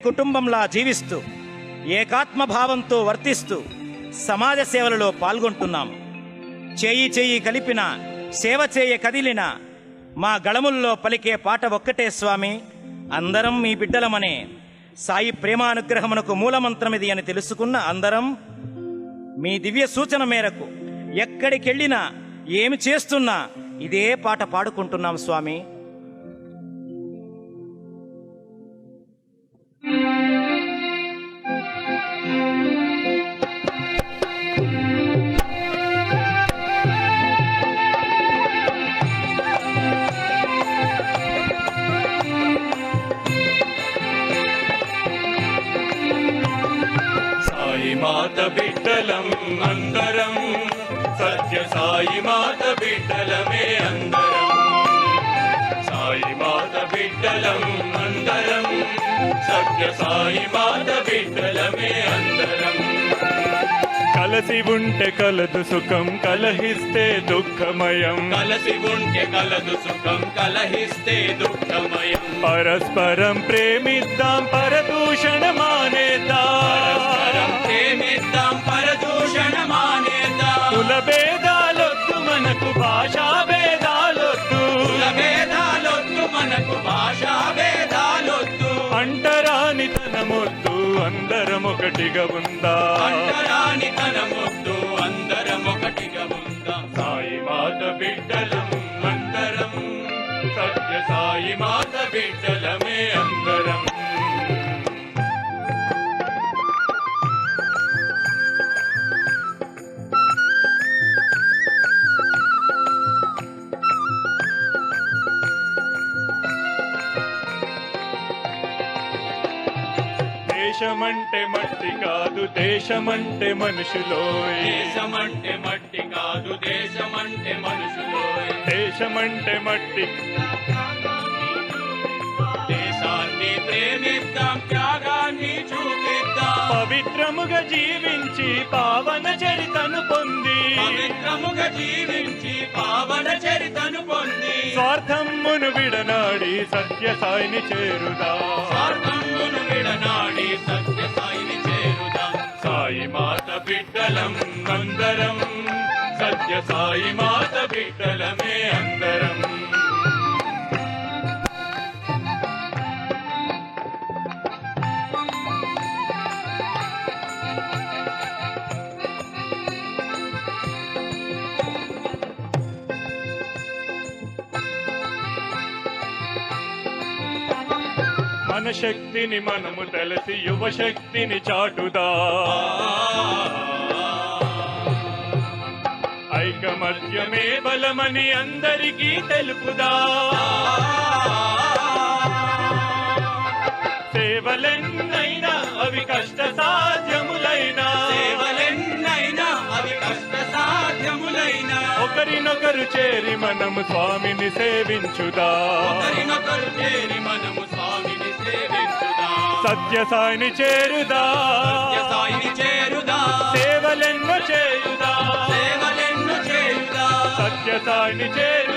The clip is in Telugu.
కుటుంబంలా జీవిస్తూ ఏకాత్మభావంతో వర్తిస్తూ సమాజ సేవలలో పాల్గొంటున్నాం. చేయి చేయి కలిపిన సేవ చేయ కదిలిన మా గళముల్లో పలికే పాట ఒక్కటే స్వామి అందరం మీ బిడ్డలమనే సాయి ప్రేమానుగ్రహమునకు మూలమంత్రమిది అని తెలుసుకున్న అందరం మీ దివ్య సూచన మేరకు ఎక్కడికెళ్ళినా ఏమి చేస్తున్నా ఇదే పాట పాడుకుంటున్నాం స్వామి. మాత బిడ్డలం అందరం సత్య సాయి మాత బిడ్డలమే అందరం సాయి మాత బిడ్డలం అందరం సత్య సాయి మాత బిడ్డలమే అందరం కలసి ఉంటే కలదు సుఖం కలహిస్తే దుఃఖమయం. కలసి ఉంటే కలదు సుఖం కలహిస్తే దుఃఖమయం. పరస్పరం ప్రేమిద్దాం పరదూషణ మానేద్దాం. మనకు భాషా భేదాలొద్దు. భేదాలొద్దు మనకు భాషా భేదాలొద్దు. అంటరాని తనమొద్దు అందరం ఒకటిగా ఉందా? అంటరాని తనమొద్దు అందరం ఒకటిగా ఉందాం? సాయి మాత బిడ్డలం అందరం సత్య సాయి మాత బిడ్డలమే దేశమంటే మట్టి కాదు దేశమంటే మనుషులోయ్. దేశమంటే మట్టి కాదు దేశమంటే మనుషులు దేశమంటే మట్టి. దేశాన్ని ప్రేమిద్దాం త్యాగాన్ని చూపిద్దాం. పవిత్రముగా జీవించి పావన చరితను పొంది. పవిత్రముగా జీవించి పావన చరితను పొంది. స్వార్థమును విడనాడి సత్య సాయిని చేరుదా. సత్య సాయి మాత బిడ్డలమే అందరం. మన శక్తిని మనము తెలిసి యువశక్తిని చాటుదా? ఐకమత్యమే బలమని అందరికీ తెలుపుదా. సేవలెన్నైనా అవి కష్ట సాధ్యములైనా సేవలెన్నైనా అవి కష్ట సాధ్యములైనా ఒకరినొకరు చేరి మనము స్వామిని సేవించుదా. ఒకరినొకరు చేరి మనము స్వామిని సేవించుదాం. సత్య సాయిని చేరుదా. సత్య సాయిని చేరుదాం. సేవలెన్నో చేయుదా సత్యసాయిని చేయుదాం